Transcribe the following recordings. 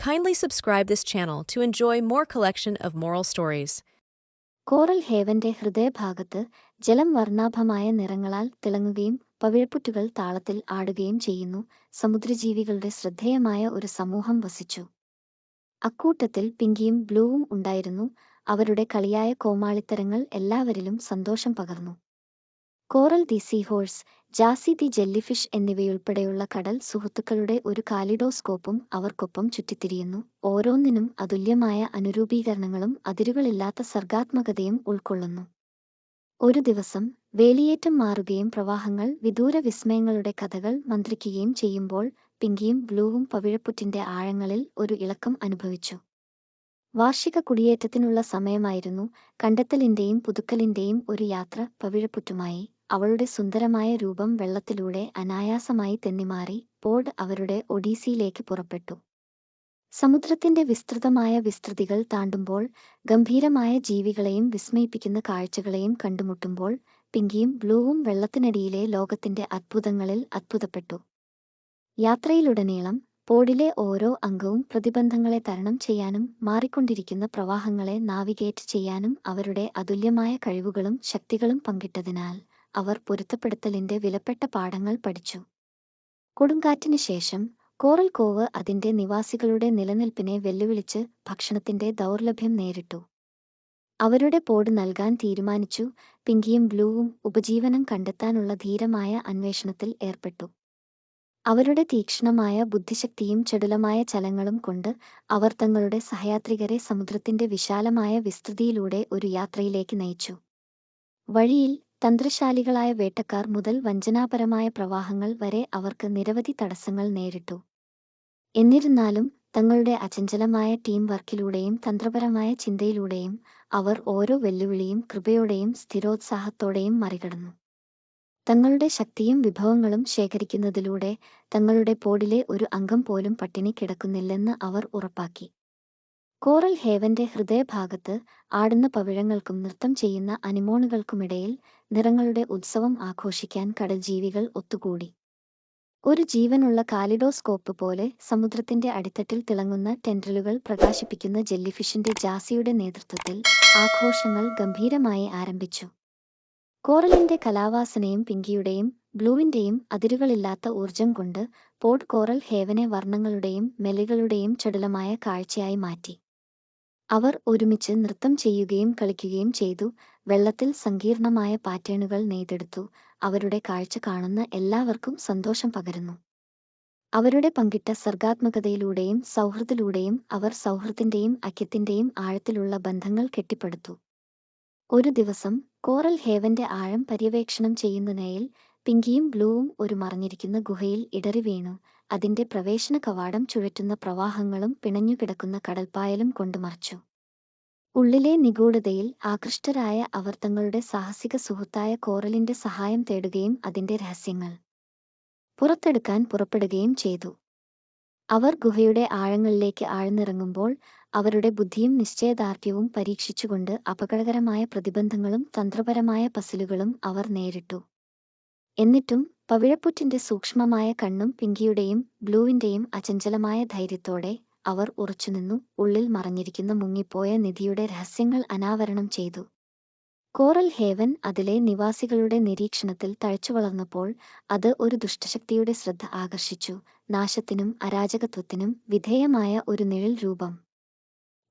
Kindly subscribe this channel to enjoy more collection of moral stories. Coral ഹേവന്റെ ഹൃദയഭാഗത്ത് ജലം വർണ്ണാഭമായ നിറങ്ങളാൽ തിളങ്ങുകയും പവിഴപ്പുറ്റുകൾ താളത്തിൽ ആടുകയും ചെയ്യുന്നു സമുദ്രജീവികളുടെ ശ്രദ്ധേയമായ ഒരു സമൂഹം വസിച്ചു അക്കൂട്ടത്തിൽ പിങ്കിയും ബ്ലൂവും ഉണ്ടായിരുന്നു അവരുടെ കളിയായ കോമാളിത്തരങ്ങൾ എല്ലാവരിലും സന്തോഷം പകർന്നു Coral the seahorse Jazzy the jellyfish എന്നിവയുൾപ്പെടെയുള്ള കടൽ സുഹൃത്തുക്കളുടെ ഒരു കാലിഡോസ്കോപ്പും അവർക്കൊപ്പം ചുറ്റിത്തിരിയുന്നു. ഓരോന്നിനും അതുല്യമായ അനുരൂപീകരണങ്ങളും അതിരുകളില്ലാത്ത സർഗാത്മകതയും ഉൾക്കൊള്ളുന്നു. ഒരു ദിവസം വേലിയേറ്റം മാറുകയും പ്രവാഹങ്ങൾ വിദൂര വിസ്മയങ്ങളുടെ കഥകൾ മന്ത്രിക്കുകയും ചെയ്യുമ്പോൾ പിങ്കിയും ബ്ലൂവും പവിഴപ്പുറ്റിന്റെ ആഴങ്ങളിൽ ഒരു ഇളക്കം അനുഭവിച്ചു. വാർഷിക കുടിയേറ്റത്തിനുള്ള സമയമായിരുന്നു കണ്ടെത്തലിന്റെയും പുതുക്കലിന്റെയും ഒരു യാത്ര പവിഴപ്പുറ്റുമായി. അവളുടെ സുന്ദരമായ രൂപം വെള്ളത്തിലൂടെ അനായാസമായി തെന്നിമാറി. പോഡ് അവരുടെ ഒഡീസിയിലേക്ക് പുറപ്പെട്ടു. സമുദ്രത്തിന്റെ വിസ്തൃതമായ വിസ്തൃതികൾ താണ്ടുമ്പോൾ ഗംഭീരമായ ജീവികളെയും വിസ്മയിപ്പിക്കുന്ന കാഴ്ചകളെയും കണ്ടുമുട്ടുമ്പോൾ പിങ്കിയും ബ്ലൂവും വെള്ളത്തിനടിയിലെ ലോകത്തിന്റെ അത്ഭുതങ്ങളിൽ അത്ഭുതപ്പെട്ടു. യാത്രയിലുടനീളം പോഡിലെ ഓരോ അംഗവും പ്രതിബന്ധങ്ങളെ തരണം ചെയ്യാനും മാറിക്കൊണ്ടിരിക്കുന്ന പ്രവാഹങ്ങളെ നാവിഗേറ്റ് ചെയ്യാനും അവരുടെ അതുല്യമായ കഴിവുകളും ശക്തികളും പങ്കിട്ടതിനാൽ അവർ പൊരുത്തപ്പെടുത്തലിന്റെ വിലപ്പെട്ട പാഠങ്ങൾ പഠിച്ചു. കൊടുങ്കാറ്റിന് ശേഷം കോറൽ കോവ് അതിന്റെ നിവാസികളുടെ നിലനിൽപ്പിനെ വെല്ലുവിളിച്ച് ഭക്ഷണത്തിന്റെ ദൗർലഭ്യം നേരിട്ടു. അവരുടെ പോട് നൽകാൻ തീരുമാനിച്ചു പിങ്കിയും ബ്ലൂവും ഉപജീവനം കണ്ടെത്താനുള്ള ധീരമായ അന്വേഷണത്തിൽ ഏർപ്പെട്ടു. അവരുടെ തീക്ഷ്ണമായ ബുദ്ധിശക്തിയും ചടുലമായ ചലങ്ങളും കൊണ്ട് അവർ തങ്ങളുടെ സഹയാത്രികരെ സമുദ്രത്തിന്റെ വിശാലമായ വിസ്തൃതിയിലൂടെ ഒരു യാത്രയിലേക്ക് നയിച്ചു. വഴിയിൽ തന്ത്രശാലികളായ വേട്ടക്കാർ മുതൽ വഞ്ചനാപരമായ പ്രവാഹങ്ങൾ വരെ അവർക്ക് നിരവധി തടസ്സങ്ങൾ നേരിട്ടു. എന്നിരുന്നാലും തങ്ങളുടെ അചഞ്ചലമായ ടീം വർക്കിലൂടെയും തന്ത്രപരമായ ചിന്തയിലൂടെയും അവർ ഓരോ വെല്ലുവിളിയും കൃപയോടെയും സ്ഥിരോത്സാഹത്തോടെയും മറികടന്നു. തങ്ങളുടെ ശക്തിയും വിഭവങ്ങളും ശേഖരിക്കുന്നതിലൂടെ തങ്ങളുടെ പോഡിലെ ഒരു അംഗം പോലും പട്ടിണി കിടക്കുന്നില്ലെന്ന് അവർ ഉറപ്പാക്കി. കോറൽ ഹേവന്റെ ഹൃദയഭാഗത്ത് ആടുന്ന പവിഴങ്ങൾക്കും നൃത്തം ചെയ്യുന്ന അനിമോണുകൾക്കുമിടയിൽ നിറങ്ങളുടെ ഉത്സവം ആഘോഷിക്കാൻ കടൽജീവികൾ ഒത്തുകൂടി. ഒരു ജീവനുള്ള കാലിഡോസ്കോപ്പ് പോലെ സമുദ്രത്തിന്റെ അടിത്തട്ടിൽ തിളങ്ങുന്ന ടെൻഡലുകൾ പ്രകാശിപ്പിക്കുന്ന ജെല്ലിഫിഷിന്റെ ജാസിയുടെ നേതൃത്വത്തിൽ ആഘോഷങ്ങൾ ഗംഭീരമായി ആരംഭിച്ചു. കോറലിന്റെ കലാവാസനയും പിങ്കിയുടെയും ബ്ലൂവിന്റെയും അതിരുകളില്ലാത്ത ഊർജം കൊണ്ട് പോഡ് കോറൽ ഹേവനെ വർണങ്ങളുടെയും മെലികളുടെയും ചടുലമായ കാഴ്ചയായി മാറ്റി. അവർ ഒരുമിച്ച് നൃത്തം ചെയ്യുകയും കളിക്കുകയും ചെയ്തു. വെള്ളത്തിൽ സങ്കീർണമായ പാറ്റേണുകൾ നെയ്തെടുത്തു. അവരുടെ കാഴ്ച കാണുന്ന എല്ലാവർക്കും സന്തോഷം പകരുന്നു. അവരുടെ പങ്കിട്ട സർഗാത്മകതയിലൂടെയും സൗഹൃദത്തിലൂടെയും അവർ സൗഹൃദത്തിന്റെയും ഐക്യത്തിന്റെയും ആഴത്തിലുള്ള ബന്ധങ്ങൾ കെട്ടിപ്പടുത്തു. ഒരു ദിവസം കോറൽ ഹേവന്റെ ആഴം പര്യവേക്ഷണം ചെയ്യുന്നതിനയിൽ പിങ്കിയും ബ്ലൂവും ഒരു മറഞ്ഞിരിക്കുന്ന ഗുഹയിൽ ഇടറി വീണു. അതിന്റെ പ്രവേശന കവാടം ചുഴറ്റുന്ന പ്രവാഹങ്ങളും പിണഞ്ഞുകിടക്കുന്ന കടൽപ്പായലും കൊണ്ട് മറച്ചു. ഉള്ളിലെ നിഗൂഢതയിൽ ആകൃഷ്ടരായ അവർ തങ്ങളുടെ സാഹസിക സുഹൃത്തായ കോറലിന്റെ സഹായം തേടുകയും അതിന്റെ രഹസ്യങ്ങൾ പുറത്തെടുക്കാൻ പുറപ്പെടുകയും ചെയ്തു. അവർ ഗുഹയുടെ ആഴങ്ങളിലേക്ക് ആഴ്ന്നിറങ്ങുമ്പോൾ അവരുടെ ബുദ്ധിയും നിശ്ചയദാർഢ്യവും പരീക്ഷിച്ചുകൊണ്ട് അപകടകരമായ പ്രതിബന്ധങ്ങളും തന്ത്രപരമായ പസിലുകളും അവർ നേരിട്ടു. എന്നിട്ടും പവിഴപ്പുറ്റിന്റെ സൂക്ഷ്മമായ കണ്ണും പിങ്കിയുടെയും ബ്ലൂവിന്റെയും അചഞ്ചലമായ ധൈര്യത്തോടെ അവർ ഉറച്ചുനിന്നു ഉള്ളിൽ മറഞ്ഞിരിക്കുന്ന മുങ്ങിപ്പോയ നിധിയുടെ രഹസ്യങ്ങൾ അനാവരണം ചെയ്തു. കോറൽ ഹേവൻ അതിലെ നിവാസികളുടെ നിരീക്ഷണത്തിൽ തഴച്ചുവളർന്നപ്പോൾ അത് ഒരു ദുഷ്ടശക്തിയുടെ ശ്രദ്ധ ആകർഷിച്ചു. നാശത്തിനും അരാജകത്വത്തിനും വിധേയമായ ഒരു നിഴൽ രൂപം.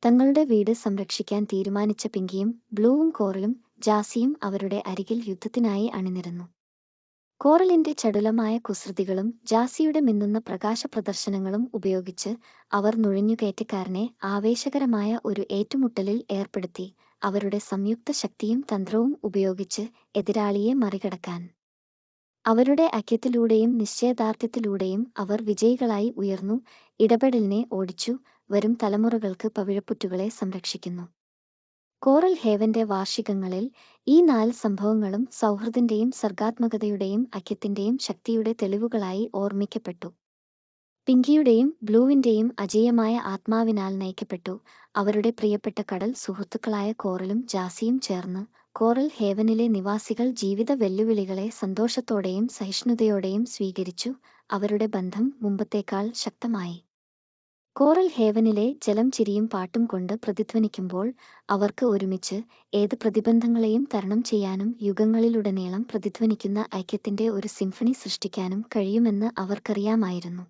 തങ്ങളുടെ വീട് സംരക്ഷിക്കാൻ തീരുമാനിച്ച പിങ്കിയും ബ്ലൂവും കോറലും ജാസിയും അവരുടെ അരികിൽ യുദ്ധത്തിനായി അണിനിരന്നു. കോറലിന്റെ ചടുലമായ കുസൃതികളും ജാസിയുടെ മിന്നുന്ന പ്രകാശ പ്രദർശനങ്ങളും ഉപയോഗിച്ച് അവർ നുഴഞ്ഞുകയറ്റക്കാരനെ ആവേശകരമായ ഒരു ഏറ്റുമുട്ടലിൽ ഏർപ്പെടുത്തി അവരുടെ സംയുക്ത ശക്തിയും തന്ത്രവും ഉപയോഗിച്ച് എതിരാളിയെ മറികടക്കാൻ. അവരുടെ ഐക്യത്തിലൂടെയും നിശ്ചയദാർഢ്യത്തിലൂടെയും അവർ വിജയികളായി ഉയർന്നു ഇടപെടലിനെ ഓടിച്ചു വരും തലമുറകൾക്ക് പവിഴപ്പുറ്റുകളെ സംരക്ഷിക്കുന്നു. കോറൽ ഹേവന്റെ വാർഷികങ്ങളിൽ ഈ നാല് സംഭവങ്ങളും സൗഹൃദന്റെയും സർഗാത്മകതയുടെയും ഐക്യത്തിന്റെയും ശക്തിയുടെ തെളിവുകളായി ഓർമ്മിക്കപ്പെട്ടു. പിങ്കിയുടെയും ബ്ലൂവിന്റെയും അജേയമായ ആത്മാവിനാൽ നയിക്കപ്പെട്ടു. അവരുടെ പ്രിയപ്പെട്ട കടൽ സുഹൃത്തുക്കളായ കോറലും ജാസിയും ചേർന്ന് കോറൽ ഹേവനിലെ നിവാസികൾ ജീവിത വെല്ലുവിളികളെ സന്തോഷത്തോടെയും സഹിഷ്ണുതയോടെയും സ്വീകരിച്ചു. അവരുടെ ബന്ധം മുമ്പത്തേക്കാൾ ശക്തമായി. കോറൽ ഹേവനിലെ ജലം ചിരിയും പാട്ടും കൊണ്ട് പ്രതിധ്വനിക്കുമ്പോൾ അവർക്ക് ഒരുമിച്ച് ഏത് പ്രതിബന്ധങ്ങളെയും തരണം ചെയ്യാനും യുഗങ്ങളിലുടനീളം പ്രതിധ്വനിക്കുന്ന ഐക്യത്തിന്റെ ഒരു സിംഫണി സൃഷ്ടിക്കാനും കഴിയുമെന്ന് അവർക്കറിയാമായിരുന്നു.